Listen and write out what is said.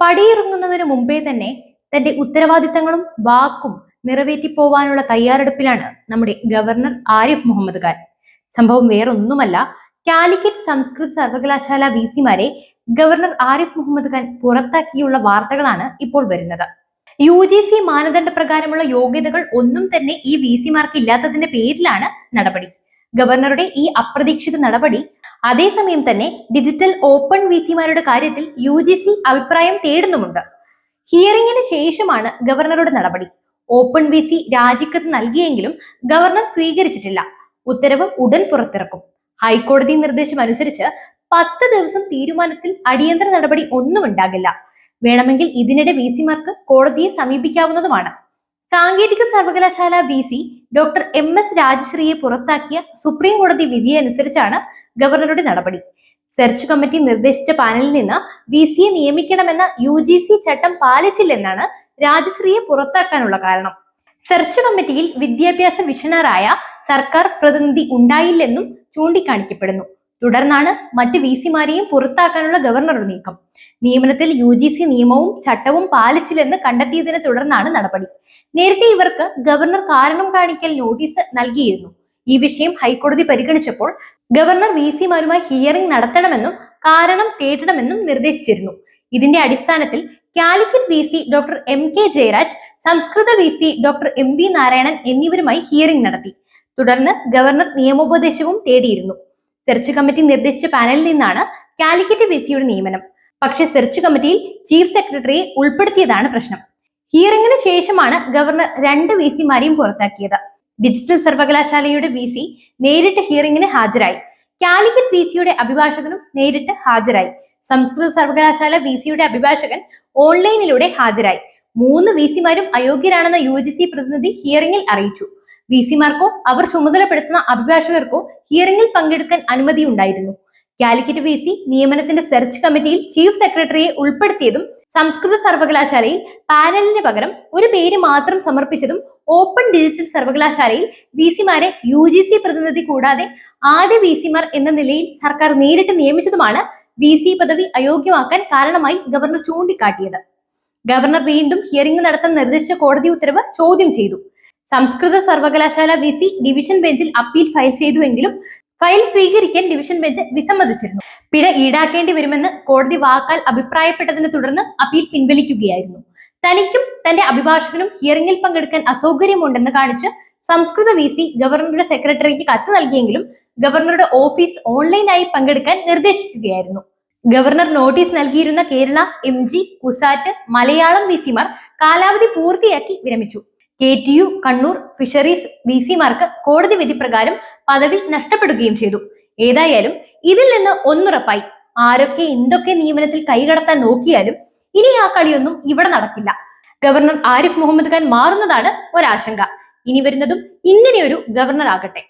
പടിയിറങ്ങുന്നതിന് മുമ്പേ തന്നെ തന്റെ ഉത്തരവാദിത്തങ്ങളും വാക്കും നിറവേറ്റി പോവാനുള്ള തയ്യാറെടുപ്പിലാണ് നമ്മുടെ ഗവർണർ ആരിഫ് മുഹമ്മദ് ഖാൻ. സംഭവം വേറൊന്നുമല്ല കാലിക്കറ്റ് സംസ്കൃത സർവകലാശാല വി സിമാരെ ഗവർണർ ആരിഫ് മുഹമ്മദ് ഖാൻ പുറത്താക്കിയുള്ള വാർത്തകളാണ് ഇപ്പോൾ വരുന്നത്. യു ജി സി മാനദണ്ഡ പ്രകാരമുള്ള യോഗ്യതകൾ ഒന്നും തന്നെ ഈ വി സിമാർക്ക് ഇല്ലാത്തതിന്റെ പേരിലാണ് നടപടി. ഗവർണറുടെ ഈ അപ്രതീക്ഷിത നടപടി അതേസമയം തന്നെ ഡിജിറ്റൽ ഓപ്പൺ വി സിമാരുടെ കാര്യത്തിൽ യു ജി സി അഭിപ്രായം തേടുന്നുമുണ്ട്. ഹിയറിംഗിന് ശേഷമാണ് ഗവർണറുടെ നടപടി. ഓപ്പൺ വി സി രാജിക്കത്ത് നൽകിയെങ്കിലും ഗവർണർ സ്വീകരിച്ചിട്ടില്ല. ഉത്തരവ് ഉടൻ പുറത്തിറക്കും. ഹൈക്കോടതി നിർദ്ദേശം അനുസരിച്ച് പത്ത് ദിവസം തീരുമാനത്തിൽ അടിയന്തര നടപടി ഒന്നും ഉണ്ടാകില്ല. വേണമെങ്കിൽ ഇതിനിടെ വി സിമാർക്ക് കോടതിയെ സമീപിക്കാവുന്നതുമാണ്. സാങ്കേതിക സർവകലാശാല V C doctor M S രാജശ്രീയെ പുറത്താക്കിയ സുപ്രീം കോടതി വിധിയനുസരിച്ചാണ് ഗവർണറുടെ നടപടി. സെർച്ച് കമ്മിറ്റി നിർദ്ദേശിച്ച പാനലിൽ നിന്ന് വി സിയെ നിയമിക്കണമെന്ന യു ജി സി ചട്ടം പാലിച്ചില്ലെന്നാണ് രാജശ്രീയെ പുറത്താക്കാനുള്ള കാരണം. സെർച്ച് കമ്മിറ്റിയിൽ വിദ്യാഭ്യാസ വിഷണറായ സർക്കാർ പ്രതിനിധി ഉണ്ടായില്ലെന്നും ചൂണ്ടിക്കാണിക്കപ്പെടുന്നു. തുടർന്നാണ് മറ്റ് വി സിമാരെയും പുറത്താക്കാനുള്ള ഗവർണറുടെ നീക്കം. നിയമനത്തിൽ യു ജി സി നിയമവും ചട്ടവും പാലിച്ചില്ലെന്ന് കണ്ടെത്തിയതിനെ തുടർന്നാണ് നടപടി. നേരത്തെ ഇവർക്ക് ഗവർണർ കാരണം കാണിക്കൽ നോട്ടീസ് നൽകിയിരുന്നു. ഈ വിഷയം ഹൈക്കോടതി പരിഗണിച്ചപ്പോൾ ഗവർണർ വി സിമാരുമായി ഹിയറിംഗ് നടത്തണമെന്നും കാരണം തേടണമെന്നും നിർദ്ദേശിച്ചിരുന്നു. ഇതിന്റെ അടിസ്ഥാനത്തിൽ Calicut V C doctor M K Jayaraj സംസ്കൃത V C doctor M V Narayanan എന്നിവരുമായി ഹിയറിംഗ് നടത്തി. തുടർന്ന് ഗവർണർ നിയമോപദേശവും തേടിയിരുന്നു. സെർച്ച് കമ്മിറ്റി നിർദ്ദേശിച്ച പാനലിൽ നിന്നാണ് കാലിക്കറ്റ് വി സിയുടെ നിയമനം. പക്ഷെ സെർച്ച് കമ്മിറ്റിയിൽ ചീഫ് സെക്രട്ടറിയെ ഉൾപ്പെടുത്തിയതാണ് പ്രശ്നം. ഹിയറിംഗിന് ശേഷമാണ് ഗവർണർ രണ്ട് വി സിമാരെയും പുറത്താക്കിയത്. ഡിജിറ്റൽ സർവകലാശാലയുടെ വി സി നേരിട്ട് ഹിയറിംഗിന് ഹാജരായി. കാലിക്കറ്റ് വി സിയുടെ അഭിഭാഷകനും നേരിട്ട് ഹാജരായി. സംസ്കൃത സർവകലാശാല വി സിയുടെ അഭിഭാഷകൻ ഓൺലൈനിലൂടെ ഹാജരായി. മൂന്ന് വി സിമാരും അയോഗ്യരാണെന്ന യു ജി സി പ്രതിനിധി ഹിയറിംഗിൽ അറിയിച്ചു വി സിമാർക്കോ അവർ ചുമതലപ്പെടുത്തുന്ന അഭിഭാഷകർക്കോ ഹിയറിംഗിൽ പങ്കെടുക്കാൻ അനുമതി ഉണ്ടായിരുന്നു. കാലിക്കറ്റ് വി സി നിയമനത്തിന്റെ സെർച്ച് കമ്മിറ്റിയിൽ ചീഫ് സെക്രട്ടറിയെ ഉൾപ്പെടുത്തിയതും സംസ്കൃത സർവകലാശാലയിൽ പാനലിന് പകരം ഒരു പേര് മാത്രം സമർപ്പിച്ചതും ഓപ്പൺ ഡിജിറ്റൽ സർവകലാശാലയിൽ വി സിമാരെ യു ജി സി പ്രതിനിധി കൂടാതെ ആദ്യ വി സിമാർ എന്ന നിലയിൽ സർക്കാർ നേരിട്ട് നിയമിച്ചതുമാണ് വി സി പദവി അയോഗ്യമാക്കാൻ കാരണമായി ഗവർണർ ചൂണ്ടിക്കാട്ടിയത്. ഗവർണർ വീണ്ടും ഹിയറിംഗ് നടത്താൻ നിർദ്ദേശിച്ച കോടതി ഉത്തരവ് ചോദ്യം ചെയ്തു. സംസ്കൃത സർവകലാശാല വി സി ഡിവിഷൻ ബെഞ്ചിൽ അപ്പീൽ ഫയൽ ചെയ്തുവെങ്കിലും ഫയൽ സ്വീകരിക്കാൻ ഡിവിഷൻ ബെഞ്ച് വിസമ്മതിച്ചിരുന്നു. പിഴ ഈടാക്കേണ്ടി വരുമെന്ന് കോടതി വാക്കാൽ അഭിപ്രായപ്പെട്ടതിനെ തുടർന്ന് അപ്പീൽ പിൻവലിക്കുകയായിരുന്നു. തനിക്കും തന്റെ അഭിഭാഷകനും ഹിയറിംഗിൽ പങ്കെടുക്കാൻ അസൗകര്യമുണ്ടെന്ന് കാണിച്ച് സംസ്കൃത വി സി ഗവർണറുടെ സെക്രട്ടറിക്ക് കത്ത് നൽകിയെങ്കിലും ഗവർണറുടെ ഓഫീസ് ഓൺലൈനായി പങ്കെടുക്കാൻ നിർദ്ദേശിക്കുകയായിരുന്നു. ഗവർണർ നോട്ടീസ് നൽകിയിരുന്ന Kerala M G CUSAT Malayalam V സിമാർ കാലാവധി പൂർത്തിയാക്കി വിരമിച്ചു. K T U Kannur fisheries V സിമാർക്ക് കോടതി വിധി പ്രകാരം പദവി നഷ്ടപ്പെടുകയും ചെയ്തു. ഏതായാലും ഇതിൽ നിന്ന് ഒന്നുറപ്പായി. ആരൊക്കെ എന്തൊക്കെ നിയമനത്തിൽ കൈകടത്താൻ നോക്കിയാലും ഇനി ആ കളിയൊന്നും ഇവിടെ നടക്കില്ല. ഗവർണർ ആരിഫ് മുഹമ്മദ് ഖാൻ മാറുന്നതാണ് ഒരാശങ്ക. ഇനി വരുന്നതും ഇങ്ങനെയൊരു ഗവർണർ ആകട്ടെ.